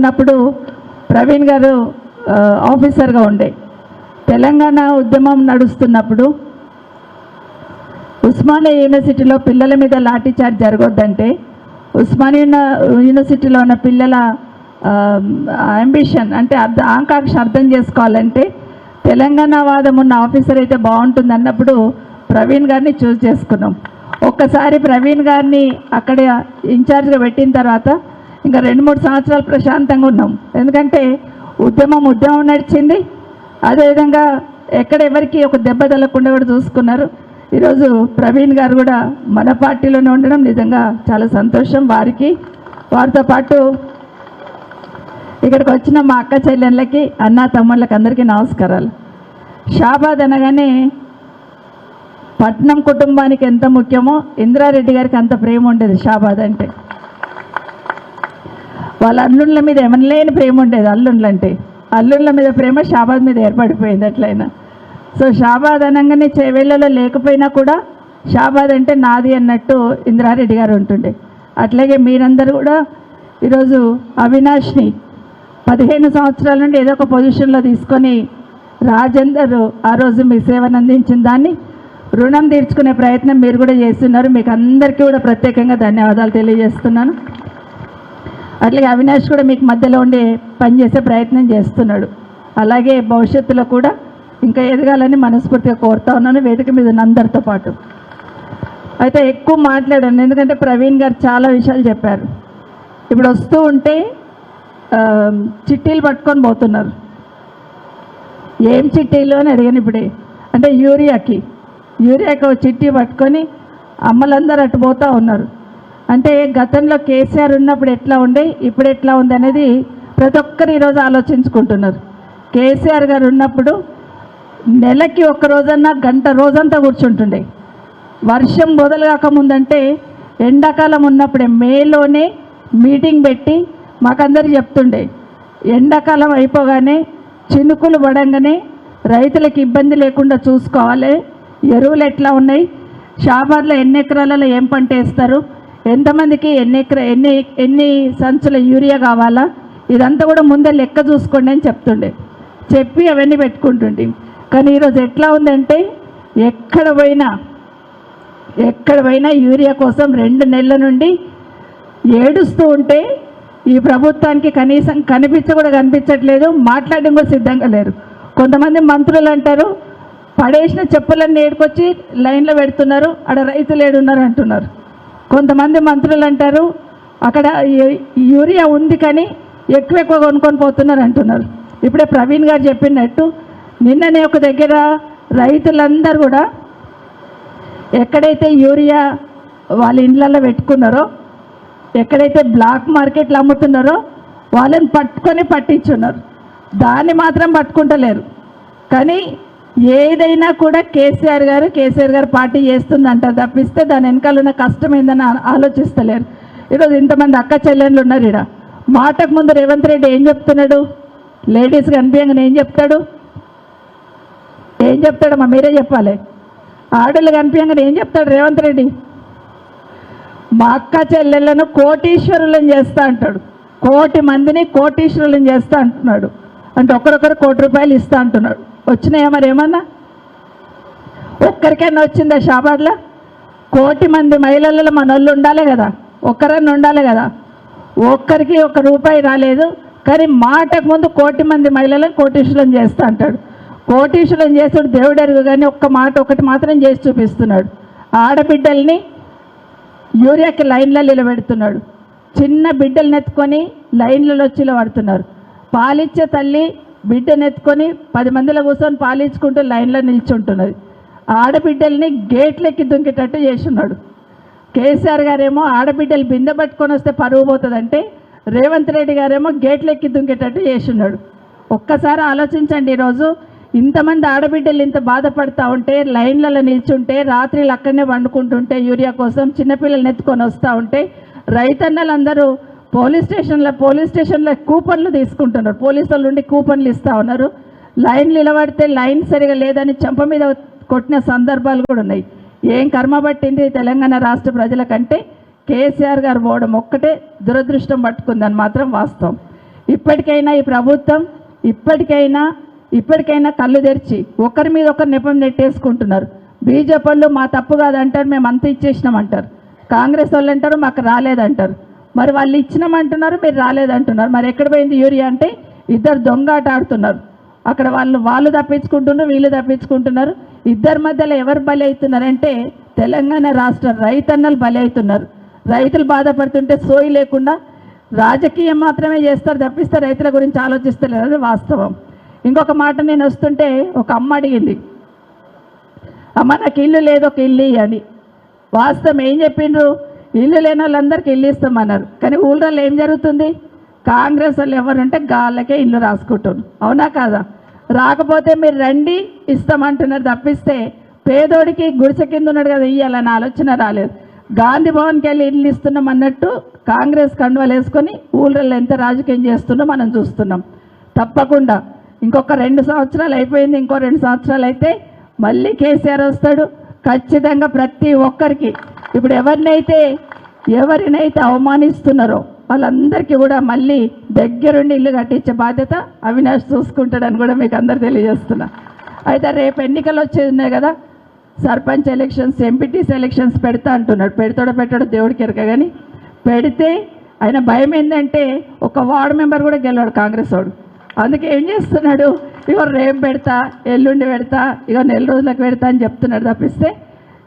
ఉన్నప్పుడు ప్రవీణ్ గారు ఆఫీసర్గా ఉండే. తెలంగాణ ఉద్యమం నడుస్తున్నప్పుడు ఉస్మానియా యూనివర్సిటీలో పిల్లల మీద లాఠీ చార్జ్ జరగొద్దంటే ఉస్మానియా యూనివర్సిటీలో ఉన్న పిల్లల అంబిషన్ అంటే అర్థ ఆకాంక్ష అర్థం చేసుకోవాలంటే తెలంగాణ వాదం ఉన్న ఆఫీసర్ అయితే బాగుంటుంది అన్నప్పుడు ప్రవీణ్ గారిని చూస్ చేసుకున్నాం. ఒక్కసారి ప్రవీణ్ గారిని అక్కడ ఇన్ఛార్జ్గా పెట్టిన తర్వాత ఇంకా రెండు మూడు సంవత్సరాలు ప్రశాంతంగా ఉన్నాం. ఎందుకంటే ఉద్యమం ఉద్యమం నడిచింది. అదేవిధంగా ఎక్కడ ఎవరికి ఒక దెబ్బ తగలకుండా కూడా చూసుకున్నారు. ఈరోజు ప్రవీణ్ గారు కూడా మన పార్టీలోనే ఉండడం నిజంగా చాలా సంతోషం వారికి. వారితో పాటు ఇక్కడికి వచ్చిన మా అక్క చెల్లెళ్ళకి అన్న తమ్ముళ్ళకి అందరికీ నమస్కారాలు. షాబాద్ అనగానే పట్నం కుటుంబానికి ఎంత ముఖ్యమో ఇందిరారెడ్డి గారికి అంత ప్రేమ ఉండేది షాబాద్ అంటే. వాళ్ళ అల్లుళ్ళ మీద ఏమనలేని ప్రేమ ఉండేది అల్లుళ్ళు అంటే అల్లుళ్ళ మీద ప్రేమ షాబాద్ మీద ఏర్పడిపోయింది అట్లయినా సో షాబాద్ అనగానే చేవేళ్ళలో లేకపోయినా కూడా షాబాద్ అంటే నాది అన్నట్టు ఇంద్రారెడ్డి గారు ఉంటుండే. అట్లాగే మీరందరూ కూడా ఈరోజు అవినాష్ని పదిహేను సంవత్సరాల నుండి ఏదో ఒక పొజిషన్లో తీసుకొని రాజేందర్ ఆ రోజు మీ సేవను అందించిన దాన్ని రుణం తీర్చుకునే ప్రయత్నం మీరు కూడా చేస్తున్నారు. మీకు అందరికీ కూడా ప్రత్యేకంగా ధన్యవాదాలు తెలియజేస్తున్నాను. అట్లాగే అవినాష్ కూడా మీకు మధ్యలో ఉండి పనిచేసే ప్రయత్నం చేస్తున్నాడు. అలాగే భవిష్యత్తులో కూడా ఇంకా ఎదగాలని మనస్ఫూర్తిగా కోరుతా ఉన్నాను వేదిక మీద ఉన్న అందరితో పాటు. అయితే ఎక్కువ మాట్లాడాను ఎందుకంటే ప్రవీణ్ గారు చాలా విషయాలు చెప్పారు. ఇప్పుడు వస్తూ ఉంటే చిట్టీలు పట్టుకొని పోతున్నారు. ఏం చిట్టీలు అని అడిగాను ఇప్పుడే. అంటే యూరియాకి. యూరియాకి ఒక చిట్టి పట్టుకొని అమ్మలందరూ అటు పోతూ ఉన్నారు. అంటే గతంలో కేసీఆర్ ఉన్నప్పుడు ఎట్లా ఉండే ఇప్పుడు ఎట్లా ఉంది అనేది ప్రతి ఒక్కరు ఈరోజు ఆలోచించుకుంటున్నారు. కేసీఆర్ గారు ఉన్నప్పుడు నెలకి ఒక్క రోజన్నా గంట రోజంతా కూర్చుంటుండే. వర్షం మొదలు కాకముందంటే ఎండాకాలం ఉన్నప్పుడే మేలోనే మీటింగ్ పెట్టి మాకందరికి చెప్తుండే ఎండాకాలం అయిపోగానే చినుకులు పడంగానే రైతులకు ఇబ్బంది లేకుండా చూసుకోవాలి. ఎరువులు ఎట్లా ఉన్నాయి? షాపర్లో ఎన్ని ఎకరాలలో ఏం పంట వేస్తారు? ఎంతమందికి ఎన్ని ఎకర ఎన్ని ఎన్ని సంచుల యూరియా కావాలా? ఇదంతా కూడా ముందే లెక్క చూసుకోండి అని చెప్తుండే. చెప్పి అవన్నీ పెట్టుకుంటుండే. కానీ ఈరోజు ఎట్లా ఉందంటే ఎక్కడ పోయినా ఎక్కడ పోయినా యూరియా కోసం రెండు నెలల నుండి ఏడుస్తూ ఉంటే ఈ ప్రభుత్వానికి కనీసం కనిపించ కూడా కనిపించట్లేదు మాట్లాడడం కూడా సిద్ధంగా లేరు. కొంతమంది మంత్రులు అంటారు పడేసిన చెప్పులన్నీ ఏడుకొచ్చి లైన్లో పెడుతున్నారు అక్కడ రైతులు ఏడున్నారు అంటున్నారు కొంతమంది మంత్రులు అంటారు అక్కడ యూరియా ఉంది కానీ ఎక్కువ ఎక్కువ కొనుక్కొని పోతున్నారు అంటున్నారు. ఇప్పుడే ప్రవీణ్ గారు చెప్పినట్టు నిన్ననే ఒక దగ్గర రైతులందరూ కూడా ఎక్కడైతే యూరియా వాళ్ళ ఇండ్లలో పెట్టుకున్నారో ఎక్కడైతే బ్లాక్ మార్కెట్లు అమ్ముతున్నారో వాళ్ళని పట్టుకొని పట్టించున్నారు. దాన్ని మాత్రం పట్టుకుంటలేరు. కానీ ఏదైనా కూడా కేసీఆర్ గారు కేసీఆర్ గారు పార్టీ చేస్తుందంట తప్పిస్తే దాని వెనకాల ఉన్న కష్టం ఏందని ఆలోచిస్తలేరు. ఈరోజు ఇంతమంది అక్క చెల్లెళ్ళు ఉన్నారు ఇక్కడ మాటకు ముందు రేవంత్ రెడ్డి ఏం చెప్తున్నాడు? లేడీస్ కనిపించగానే ఏం చెప్తాడు? ఏం చెప్తాడమ్మా మీరే చెప్పాలి. ఆడళ్ళు కనిపించగానే ఏం చెప్తాడు రేవంత్ రెడ్డి? మా అక్క చెల్లెళ్ళను కోటీశ్వరులను చేస్తా అంటాడు. కోటి మందిని కోటీశ్వరులను చేస్తా అంటున్నాడు. అంటే ఒకరొకరు కోటి రూపాయలు ఇస్తా అంటున్నాడు. వచ్చినాయా మరి ఏమన్నా? ఒక్కరికైనా వచ్చిందా షాబాద్లో? కోటి మంది మహిళలలో మన వాళ్ళు ఉండాలి కదా ఒక్కరన్నా ఉండాలి కదా. ఒక్కరికి ఒక రూపాయి రాలేదు కానీ మాటకు ముందు కోటి మంది మహిళలను కోటీశ్వరం చేస్తా అంటాడు. కోటీశ్వరం చేస్తాడు దేవుడు ఎరుగు కానీ ఒక్క మాట ఒకటి మాత్రం చేసి చూపిస్తున్నాడు. ఆడబిడ్డల్ని యూరియాకి లైన్లో నిలబెడుతున్నాడు. చిన్న బిడ్డలు నెత్తుకొని లైన్లలో వచ్చి పడుతున్నారు పాలిచ్చే తల్లి బిడ్డనెత్తుకొని పది మందిలో కూర్చొని పాలించుకుంటూ లైన్లో నిల్చుంటున్నది. ఆడబిడ్డల్ని గేట్లెక్కి దుంకేటట్టు చేస్తున్నాడు. కేసీఆర్ గారేమో ఆడబిడ్డలు బిందె పట్టుకొని వస్తే పరువు పోతుందంటే రేవంత్ రెడ్డి గారేమో గేట్లెక్కి దుంకేటట్టు చేస్తున్నాడు. ఒక్కసారి ఆలోచించండి ఈరోజు. ఇంతమంది ఆడబిడ్డలు ఇంత బాధపడతా ఉంటే లైన్లలో నిల్చుంటే రాత్రిలు అక్కడనే వండుకుంటుంటే యూరియా కోసం చిన్నపిల్లల్ని ఎత్తుకొని వస్తూ ఉంటే రైతన్నలందరూ పోలీస్ స్టేషన్లో పోలీస్ స్టేషన్లో కూపన్లు తీసుకుంటున్నారు. పోలీసుల నుండి కూపన్లు ఇస్తూ ఉన్నారు. లైన్ నిలబడితే లైన్ సరిగా లేదని చెంప మీద కొట్టిన సందర్భాలు కూడా ఉన్నాయి. ఏం కర్మ పట్టింది తెలంగాణ రాష్ట్ర ప్రజలకంటే? కేసీఆర్ గారు పోవడం ఒక్కటే దురదృష్టం పట్టుకుందని మాత్రం వాస్తవం. ఇప్పటికైనా ఈ ప్రభుత్వం ఇప్పటికైనా ఇప్పటికైనా కళ్ళు తెరిచి ఒకరి మీద ఒకరు నిపం నెట్టేసుకుంటున్నారు. బీజేపీ మా తప్పు కాదంటారు మేము అంత ఇచ్చేసినాం అంటారు కాంగ్రెస్ వాళ్ళు అంటారు మాకు రాలేదంటారు. మరి వాళ్ళు ఇచ్చినామంటున్నారు మీరు రాలేదంటున్నారు. మరి ఎక్కడ పోయింది యూరియా అంటే ఇద్దరు దొంగాట ఆడుతున్నారు. అక్కడ వాళ్ళు వాళ్ళు తప్పించుకుంటున్నారు వీళ్ళు తప్పించుకుంటున్నారు. ఇద్దరి మధ్యలో ఎవరు బలి అవుతున్నారంటే తెలంగాణ రాష్ట్ర రైతన్నలు బలి అవుతున్నారు రైతులు బాధపడుతుంటే సోయి లేకుండా రాజకీయం మాత్రమే చేస్తారు తప్పిస్తే రైతుల గురించి ఆలోచిస్తలేరు అది వాస్తవం. ఇంకొక మాట నేను వస్తుంటే ఒక అమ్మ అడిగింది. అమ్మ నాకు ఇల్లు లేదు ఒక ఇల్లు అని వాస్తవం ఏం చెప్పిండ్రు? ఇల్లు లేని వాళ్ళందరికీ ఇల్లు ఇస్తామన్నారు. కానీ ఊళ్ళో ఏం జరుగుతుంది? కాంగ్రెస్ వాళ్ళు ఎవరుంటే గాళ్ళకే ఇల్లు రాసుకుంటాను అవునా కాదా? రాకపోతే మీరు రండి ఇస్తామంటున్నారు తప్పిస్తే పేదోడికి గుడిసె కింద ఉన్నాడు కదా ఇయ్యాలని ఆలోచన రాలేదు. గాంధీ భవన్కి వెళ్ళి ఇల్లు ఇస్తున్నాం అన్నట్టు కాంగ్రెస్ కండువలు వేసుకొని ఊళ్ళల్లో ఎంత రాజకీయం చేస్తున్నో మనం చూస్తున్నాం. తప్పకుండా. ఇంకొక రెండు సంవత్సరాలు అయిపోయింది ఇంకో రెండు సంవత్సరాలు అయితే మళ్ళీ కేసీఆర్ వస్తాడు. ఖచ్చితంగా ప్రతి ఒక్కరికి ఇప్పుడు ఎవరినైతే ఎవరినైతే అవమానిస్తున్నారో వాళ్ళందరికీ కూడా మళ్ళీ దగ్గరుండి ఇల్లు కట్టించే బాధ్యత అవినాష్ చూసుకుంటాడని కూడా మీకు అందరు తెలియజేస్తున్నా. అయితే రేపు ఎన్నికలు వచ్చేది కదా సర్పంచ్ ఎలక్షన్స్ ఎంపీటీస్ ఎలక్షన్స్ పెడతా అంటున్నాడు. పెడతాడో పెట్టాడో దేవుడికి ఎరక కానీ పెడితే ఆయన భయం ఏంటంటే ఒక వార్డు మెంబర్ కూడా గెలవాడు కాంగ్రెస్ వాడు. అందుకే ఏం చేస్తున్నాడు? ఇగో రేపు పెడతా ఎల్లుండి పెడతా ఇగో నెల రోజులకు పెడతా అని చెప్తున్నాడు తప్పిస్తే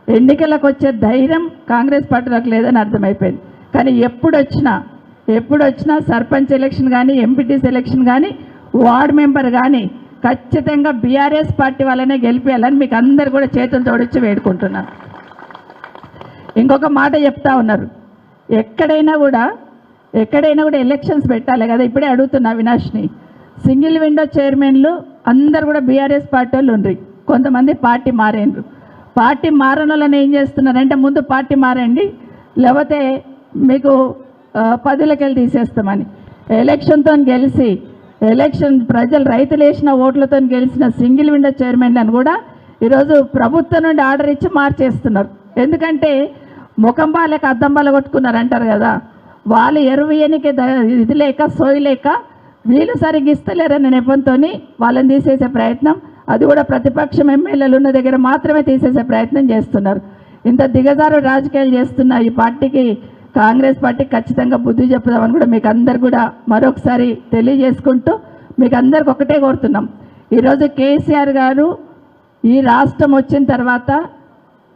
ఎన్నికలకు వచ్చే ధైర్యం కాంగ్రెస్ పార్టీలకు లేదని అర్థమైపోయింది. కానీ ఎప్పుడు వచ్చినా ఎప్పుడు వచ్చినా సర్పంచ్ ఎలక్షన్ కానీ ఎంపీటీ ఎలక్షన్ కానీ వార్డ్ మెంబర్ కానీ ఖచ్చితంగా బీఆర్ఎస్ పార్టీ వాళ్ళనే గెలిపేయాలని మీకు అందరు కూడా చేతులు తోడొచ్చి వేడుకుంటున్నాను. ఇంకొక మాట చెప్తా ఉన్నారు. ఎక్కడైనా కూడా ఎక్కడైనా కూడా ఎలక్షన్స్ పెట్టాలి కదా? ఇప్పుడే అడుగుతున్నా అవినాష్ని. సింగిల్ విండో చైర్మన్లు అందరు కూడా బీఆర్ఎస్ పార్టీ వాళ్ళు ఉండ్రి. కొంతమంది పార్టీ మారేండ్రు. పార్టీ మారని ఏం చేస్తున్నారంటే ముందు పార్టీ మారండి లేకపోతే మీకు పదులకెళ్ళి తీసేస్తామని. ఎలక్షన్తో గెలిచి ఎలక్షన్ ప్రజలు రైతులు వేసిన ఓట్లతో గెలిచిన సింగిల్ విండో చైర్మన్లను కూడా ఈరోజు ప్రభుత్వం నుండి ఆర్డర్ ఇచ్చి మార్చేస్తున్నారు. ఎందుకంటే ముఖం బాలేక అద్దం బాల కొట్టుకున్నారు అంటారు కదా. వాళ్ళు ఎరువు ఎనికి ఇది లేక సోయి లేక వీళ్ళు సరిగ్గా ఇస్తలేరన్న నెపంతో వాళ్ళని తీసేసే ప్రయత్నం అది కూడా ప్రతిపక్షం ఎమ్మెల్యేలు ఉన్న దగ్గర మాత్రమే తీసేసే ప్రయత్నం చేస్తున్నారు. ఇంత దిగజారు రాజకీయాలు చేస్తున్న ఈ పార్టీకి కాంగ్రెస్ పార్టీ ఖచ్చితంగా బుద్ధి చెప్పుదామని కూడా మీకు అందరు కూడా మరొకసారి తెలియజేసుకుంటూ మీకు అందరికి ఒకటే కోరుతున్నాం. ఈరోజు కేసీఆర్ గారు ఈ రాష్ట్రం వచ్చిన తర్వాత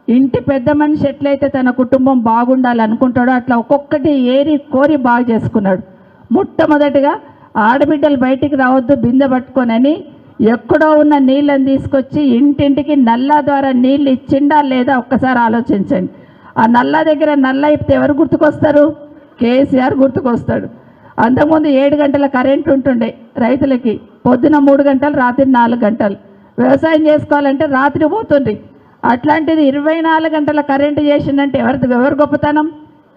ఇంటి పెద్ద మనిషి ఎట్లయితే తన కుటుంబం బాగుండాలి అనుకుంటాడో అట్లా ఒక్కొక్కటి ఏరి కోరి బాగు చేసుకున్నాడు. మొట్టమొదటిగా ఆడబిడ్డలు బయటికి రావద్దు బిందె పట్టుకొనని ఎక్కడో ఉన్న నీళ్ళని తీసుకొచ్చి ఇంటింటికి నల్లా ద్వారా నీళ్ళు ఇచ్చిండా లేదా ఒక్కసారి ఆలోచించండి. ఆ నల్లా దగ్గర నల్ల ఇప్పితే ఎవరు గుర్తుకొస్తారు? కేసీఆర్ గుర్తుకొస్తాడు. అంతకుముందు ఏడు గంటల కరెంట్ ఉంటుండే రైతులకి. పొద్దున మూడు గంటలు రాత్రి నాలుగు గంటలు. వ్యవసాయం చేసుకోవాలంటే రాత్రి పోతుంది అట్లాంటిది ఇరవై నాలుగు గంటల కరెంటు చేసిందంటే ఎవరి ఎవరు గొప్పతనం?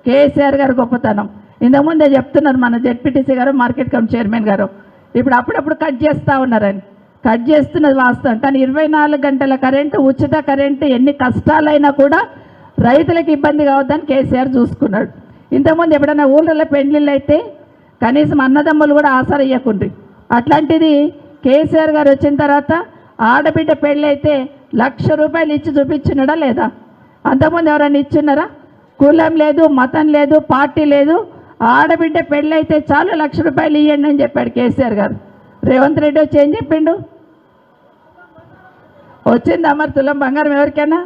కేసీఆర్ గారు గొప్పతనం. ఇంతకుముందే చెప్తున్నారు మన జెడ్పీటీసీ గారు మార్కెట్ కమిటీ చైర్మన్ గారు. ఇప్పుడు అప్పుడప్పుడు కట్ చేస్తూ ఉన్నారని. కట్ చేస్తున్నది వాస్తవం. కానీ ఇరవై నాలుగు గంటల కరెంటు ఉచిత కరెంటు ఎన్ని కష్టాలైనా కూడా రైతులకు ఇబ్బంది కావద్దని కేసీఆర్ చూసుకున్నాడు. ఇంతకుముందు ఎప్పుడైనా ఊళ్ళలో పెండ్లిళ్ళు అయితే కనీసం అన్నదమ్ములు కూడా ఆసర ఇవ్వకుండ్రి అట్లాంటిది కేసీఆర్ గారు వచ్చిన తర్వాత ఆడబిడ్డ పెళ్ళి అయితే లక్ష రూపాయలు ఇచ్చి చూపించినాడా లేదా? అంతకుముందు ఎవరైనా ఇచ్చున్నారా? కులం లేదు మతం లేదు పార్టీ లేదు. ఆడబిడ్డ పెళ్ళి అయితే చాలు లక్ష రూపాయలు ఇవ్వండి అని చెప్పాడు కేసీఆర్ గారు. రేవంత్ రెడ్డి వచ్చి ఏం చెప్పిండు? వచ్చింది మరి తులం బంగారం ఎవరికైనా?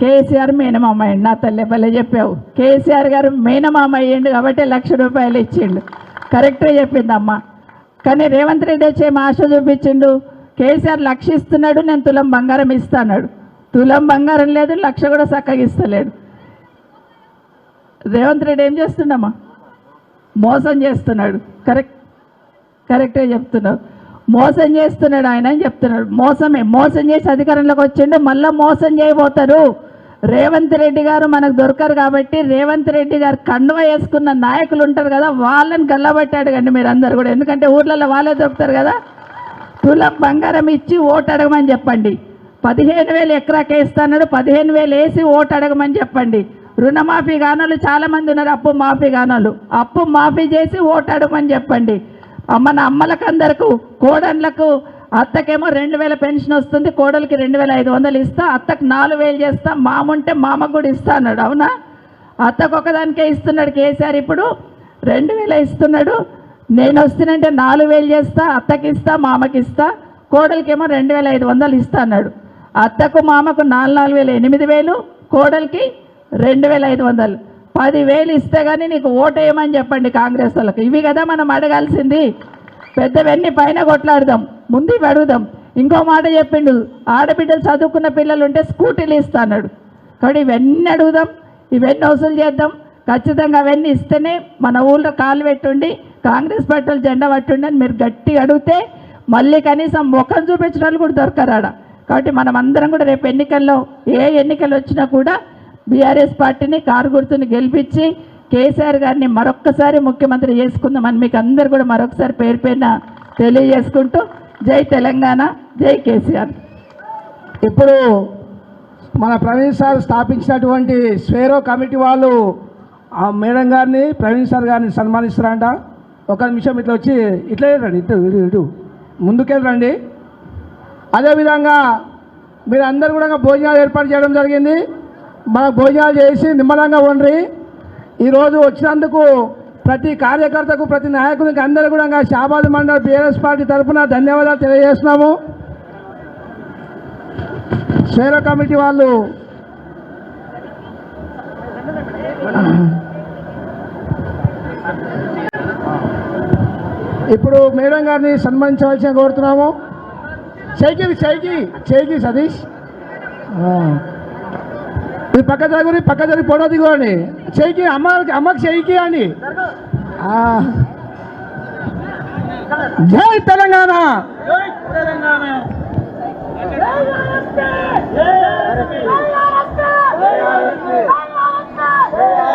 కేసీఆర్ మేనమామ అయ్యండి నా తల్లి పల్లె చెప్పావు. కేసీఆర్ గారు మేనమామ అయ్యిండు కాబట్టి లక్ష రూపాయలు ఇచ్చిండు. కరెక్ట్గా చెప్పింది అమ్మ కానీ రేవంత్ రెడ్డి వచ్చే ఆశ చూపించిండు? కేసీఆర్ లక్ష ఇస్తున్నాడు నేను తులం బంగారం ఇస్తాడు తులం బంగారం లేదు లక్ష కూడా చక్కగా ఇస్తలేడు. రేవంత్ రెడ్డి ఏం చేస్తుండమ్మా? మోసం చేస్తున్నాడు. కరెక్ట్ కరెక్టే చెప్తున్నావు మోసం చేస్తున్నాడు ఆయన అని చెప్తున్నాడు. మోసమే మోసం చేసి అధికారంలోకి వచ్చిండు మళ్ళీ మోసం చేయబోతారు. రేవంత్ రెడ్డి గారు మనకు దొరకరు కాబట్టి రేవంత్ రెడ్డి గారు కండువ వేసుకున్న నాయకులు ఉంటారు కదా వాళ్ళని గల్లబట్టాడు కండి మీరు అందరు కూడా. ఎందుకంటే ఊర్లలో వాళ్ళే దొరుకుతారు కదా. తులం బంగారం ఇచ్చి ఓటు అడగమని చెప్పండి. పదిహేను వేలు ఎకరాకి పదిహేను వేలు వేసి ఓటు అడగమని చెప్పండి. రుణమాఫీ కానోళ్ళు చాలా మంది ఉన్నారు అప్పు మాఫీ కానోళ్ళు అప్పు మాఫీ చేసి ఓటాడమని చెప్పండి. మన అమ్మలకందరకు కోడళ్ళకు అత్తకేమో రెండు వేల పెన్షన్ వస్తుంది కోడలికి రెండు వేల ఐదు వందలు ఇస్తా అత్తకు నాలుగు వేలు చేస్తా మాముంటే మామకు కూడా ఇస్తా అన్నాడు. అవునా? అత్తకు ఒకదానికే ఇస్తున్నాడు కేసీఆర్ ఇప్పుడు. రెండు వేల ఇస్తున్నాడు. నేను వస్తున్నంటే నాలుగు వేలు చేస్తా అత్తకి ఇస్తా మామకి ఇస్తా కోడలికేమో రెండు వేల ఐదు వందలు ఇస్తా అన్నాడు. అత్తకు మామకు నాలుగు నాలుగు వేలు ఎనిమిది వేలు కోడలికి రెండు వేల ఐదు వందలు. పదివేలు ఇస్తే కానీ నీకు ఓటేయమని చెప్పండి కాంగ్రెస్ వాళ్ళకి. ఇవి కదా మనం అడగాల్సింది. పెద్దవన్నీ పైన కొట్లాడదాం. ముందు ఇవి అడుగుదాం. ఇంకో మాట చెప్పిండు. ఆడబిడ్డలు చదువుకున్న పిల్లలు ఉంటే స్కూటీలు ఇస్తా అన్నాడు. కాబట్టి ఇవన్నీ అడుగుదాం. ఇవన్నీ వసూలు చేద్దాం. ఖచ్చితంగా అవన్నీ ఇస్తేనే మన ఊళ్ళో కాలు పెట్టుండి కాంగ్రెస్ పార్టీలు జెండా పట్టుండి అని మీరు గట్టిగా అడిగితే మళ్ళీ కనీసం ముఖం చూపించిన వాళ్ళు కూడా దొరకరు ఆడ కాబట్టి మనం అందరం కూడా రేపు ఎన్నికల్లో ఏ ఎన్నికలు వచ్చినా కూడా బీఆర్ఎస్ పార్టీని కారు గుర్తుని గెలిపించి కేసీఆర్ గారిని మరొక్కసారి ముఖ్యమంత్రి చేసుకుందామని మీకు అందరు కూడా మరొకసారి పేరు పైన తెలియజేసుకుంటూ జై తెలంగాణ జై కేసీఆర్. ఇప్పుడు మన ప్రవీణ్ సార్ స్థాపించినటువంటి స్వేరో కమిటీ వాళ్ళు ఆ మేడం గారిని ప్రవీణ్ సార్ గారిని సన్మానిస్తారంట. ఒక నిమిషం ఇట్లా వచ్చి ఇట్లా రండి ఇటు ఇటు ఇటు. ముందుకే అదేవిధంగా మీరు అందరు కూడా భోజనాలు ఏర్పాటు చేయడం జరిగింది. మన భోజనాలు చేసి నిమ్మలంగా ఉండ్రి ఈరోజు వచ్చినందుకు ప్రతి కార్యకర్తకు ప్రతి నాయకునికి అందరూ కూడా షాబాద్ మండల్ బీఆర్ఎస్ పార్టీ తరఫున ధన్యవాదాలు తెలియజేస్తున్నాము. షేర కమిటీ వాళ్ళు ఇప్పుడు మేడం గారిని సన్మానించవలసిన కోరుతున్నాము. చైకి చైకి చైకి సతీష్. ఈ పక్క జరుగుని పక్క జరిగి పొడది దిగుని చెయ్యి అమ్మ అమ్మకి చెయ్యి అని. జై తెలంగాణ. తెలంగాణ